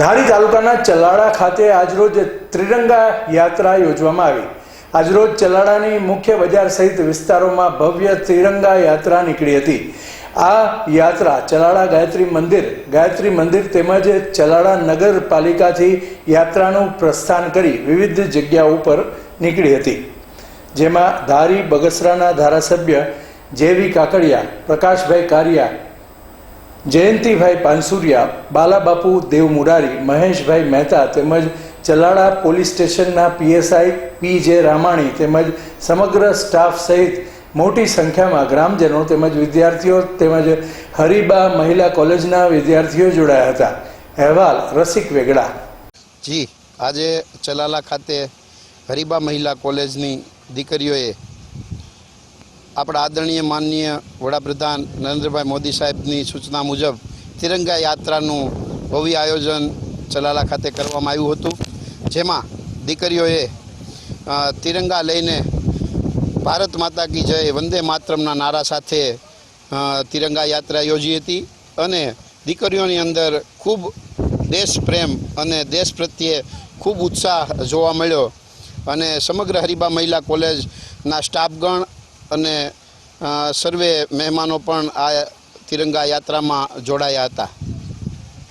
ધારી તાલુકાના ચલાડા ખાતે આજરોજ ત્રિરંગા યાત્રા યોજવામાં આવી. આજરોજ ચલાડાની મુખ્ય બજાર સહિત વિસ્તારોમાં ભવ્ય ત્રિરંગા યાત્રા નીકળી હતી. આ યાત્રા ચલાડા ગાયત્રી મંદિર ગાયત્રી મંદિર તેમજ ચલાડા નગરપાલિકાથી યાત્રાનું પ્રસ્થાન કરી વિવિધ જગ્યાઓ ઉપર નીકળી હતી. જેમાં ધારી બગસરાના ધારાસભ્ય જેવી કાકડિયા, પ્રકાશભાઈ કારિયા જયંતિભાઈ પાનસુરિયા, બાલાબાપુ દેવ મુરારી મહેશભાઈ મહેતા તેમજ ચલાડા પોલીસ સ્ટેશનના પીએસઆઈ પી જે રામાણી તેમજ સમગ્ર સ્ટાફ સહિત મોટી સંખ્યામાં ગ્રામજનો તેમજ વિદ્યાર્થીઓ તેમજ હરિબા મહિલા કોલેજના વિદ્યાર્થીઓ જોડાયા હતા. અહેવાલ રસિક વેગડા. જી, આજે ચલાલા ખાતે હરિબા મહિલા કોલેજની દીકરીઓએ આપણા આદરણીય, માનનીય વડાપ્રધાન નરેન્દ્રભાઈ મોદી સાહેબની સૂચના મુજબ તિરંગા યાત્રાનું ભવ્ય આયોજન ચલાલા ખાતે કરવામાં આવ્યું હતું, જેમાં દીકરીઓએ તિરંગા લઈને ભારત માતા કી જય, વંદે માતરમના નારા સાથે તિરંગા યાત્રા યોજી હતી અને દીકરીઓની અંદર ખૂબ દેશ પ્રેમ અને દેશ પ્રત્યે ખૂબ ઉત્સાહ જોવા મળ્યો. અને સમગ્ર હરિબા મહિલા કોલેજના સ્ટાફગણ અને સર્વે મહેમાનો પણ આ તિરંગા યાત્રામાં જોડાયા હતા.